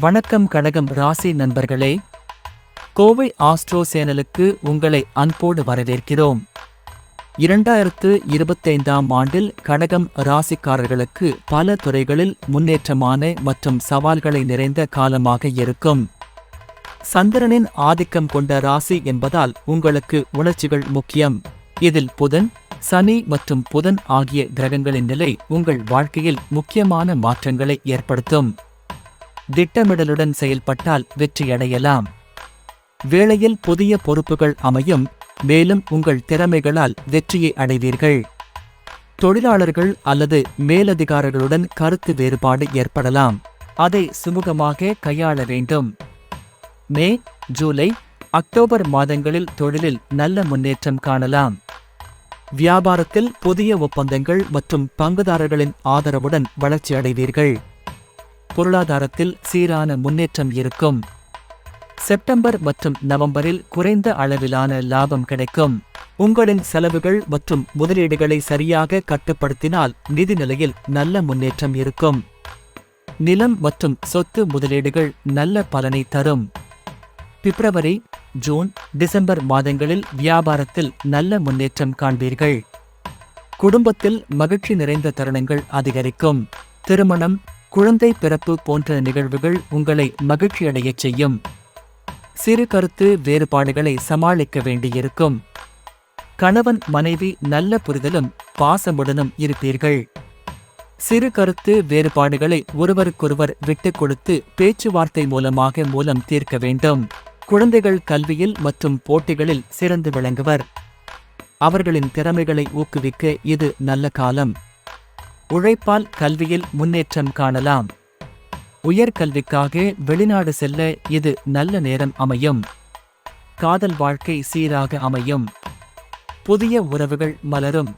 வணக்கம் கடகம் ராசி நண்பர்களே கோவை ஆஸ்ட்ரோ சேனலுக்கு உங்களை அன்போடு வரவேற்கிறோம். இரண்டாயிரத்து இருபத்தைந்தாம் ஆண்டில் கடகம் ராசிக்காரர்களுக்கு பல துறைகளில் முன்னேற்றமான மற்றும் சவால்களை நிறைந்த காலமாக இருக்கும். சந்திரனின் ஆதிக்கம் கொண்ட ராசி என்பதால் உங்களுக்கு உணர்ச்சிகள் முக்கியம். இதில் புதன் சனி மற்றும் புதன் ஆகிய கிரகங்களின் நிலை உங்கள் வாழ்க்கையில் முக்கியமான மாற்றங்களை ஏற்படுத்தும். திட்டமிடலுடன் செயல்பட்டால் வெற்றியடையலாம். வேளையில் புதிய பொறுப்புகள் அமையும். மேலும் உங்கள் திறமைகளால் வெற்றியை அடைவீர்கள். தொழிலாளர்கள் அல்லது மேலதிகாரிகளுடன் கருத்து வேறுபாடு ஏற்படலாம். அதை சுமூகமாக கையாள வேண்டும். மே ஜூலை அக்டோபர் மாதங்களில் தொழிலில் நல்ல முன்னேற்றம் காணலாம். வியாபாரத்தில் புதிய ஒப்பந்தங்கள் மற்றும் பங்குதாரர்களின் ஆதரவுடன் வளர்ச்சி அடைவீர்கள் பொருளாதாரத்தில் சீரான முன்னேற்றம் இருக்கும். செப்டம்பர் மற்றும் நவம்பரில் குறைந்த அளவிலான லாபம் கிடைக்கும். உங்களின் செலவுகள் மற்றும் முதலீடுகளை சரியாக கட்டுப்படுத்தினால் நிதி நிலையில் நல்ல முன்னேற்றம் இருக்கும். நிலம் மற்றும் சொத்து முதலீடுகள் நல்ல பலனை தரும். பிப்ரவரி ஜூன் டிசம்பர் மாதங்களில் வியாபாரத்தில் நல்ல முன்னேற்றம் காண்பீர்கள். குடும்பத்தில் மகிழ்ச்சி நிறைந்த தருணங்கள் அதிகரிக்கும். திருமணம் குழந்தை பிறப்பு போன்ற நிகழ்வுகள் உங்களை மகிழ்ச்சியடையச் செய்யும். சிறு கருத்து வேறுபாடுகளை சமாளிக்க வேண்டியிருக்கும். கணவன் மனைவி நல்ல புரிதலும் பாசமுடனும் இருப்பீர்கள். சிறு கருத்து வேறுபாடுகளை ஒருவருக்கொருவர் விட்டுக் கொடுத்து பேச்சுவார்த்தை மூலமாக மூலம் தீர்க்க வேண்டும். குழந்தைகள் கல்வியில் மற்றும் போட்டிகளில் சிறந்து விளங்குவர். அவர்களின் திறமைகளை ஊக்குவிக்க இது நல்ல காலம். உழைப்பால் கல்வியில் முன்னேற்றம் காணலாம். உயர்கல்விக்காக வெளிநாடு செல்ல இது நல்ல நேரம் அமையும். காதல் வாழ்க்கை சீராக அமையும். புதிய உறவுகள் மலரும்.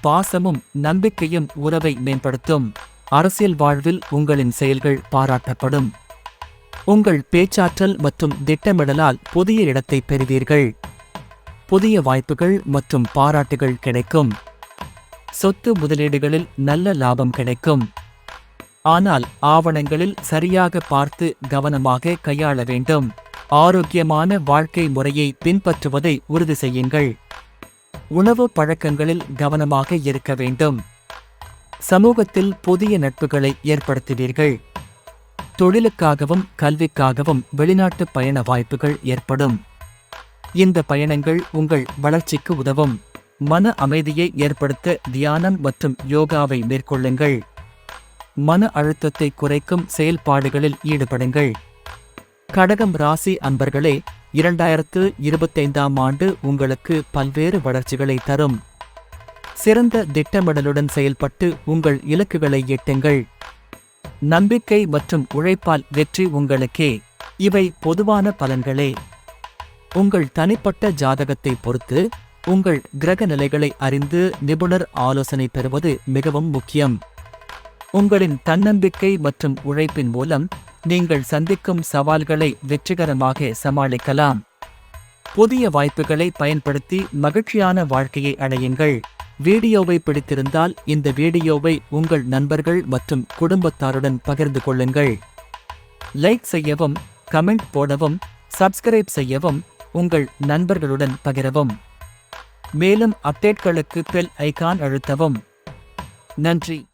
பாசமும் நம்பிக்கையும் உறவை மேம்படுத்தும். அரசியல் வாழ்வில் உங்களின் செயல்கள் பாராட்டப்படும். உங்கள் பேச்சாற்றல் மற்றும் திட்டமிடலால் புதிய இடத்தை பெறுவீர்கள். புதிய வாய்ப்புகள் மற்றும் பாராட்டுகள் கிடைக்கும். சொத்து முதலீடுகளில் நல்ல லாபம் கிடைக்கும். ஆனால் ஆவணங்களில் சரியாக பார்த்து கவனமாக கையாள வேண்டும். ஆரோக்கியமான வாழ்க்கை முறையை பின்பற்றுவதை உறுதி செய்யுங்கள். உணவு பழக்கங்களில் கவனமாக இருக்க வேண்டும். சமூகத்தில் புதிய நட்புகளை ஏற்படுத்துவீர்கள். தொழிலுக்காகவும் கல்விக்காகவும் வெளிநாட்டு பயண வாய்ப்புகள் ஏற்படும். இந்த பயணங்கள் உங்கள் வளர்ச்சிக்கு உதவும். மன அமைதியை ஏற்படுத்த தியானம் மற்றும் யோகாவை மேற்கொள்ளுங்கள். மன அழுத்தத்தை குறைக்கும் செயல்பாடுகளில் ஈடுபடுங்கள். கடகம் ராசி அன்பர்களே இரண்டாயிரத்து இருபத்தைந்தாம் ஆண்டு உங்களுக்கு பல்வேறு வளர்ச்சிகளை தரும். சிறந்த திட்டமிடலுடன் செயல்பட்டு உங்கள் இலக்குகளை எட்டுங்கள். நம்பிக்கை மற்றும் உழைப்பால் வெற்றி உங்களுக்கே. இவை பொதுவான பலன்களே. உங்கள் தனிப்பட்ட ஜாதகத்தை பொறுத்து உங்கள் கிரக நிலைகளை அறிந்து நிபுணர் ஆலோசனை பெறுவது மிகவும் முக்கியம். உங்களின் தன்னம்பிக்கை மற்றும் உழைப்பின் மூலம் நீங்கள் சந்திக்கும் சவால்களை வெற்றிகரமாக சமாளிக்கலாம். புதிய வாய்ப்புகளை பயன்படுத்தி மகிழ்ச்சியான வாழ்க்கையை அடையுங்கள். வீடியோவை பிடித்திருந்தால் இந்த வீடியோவை உங்கள் நண்பர்கள் மற்றும் குடும்பத்தாருடன் பகிர்ந்து கொள்ளுங்கள். லைக் செய்யவும் கமெண்ட் போடவும் சப்ஸ்கிரைப் செய்யவும் உங்கள் நண்பர்களுடன் பகிரவும். மேலும் அப்டேட்களுக்கு பெல் ஐகான் அழுத்தவும். நன்றி.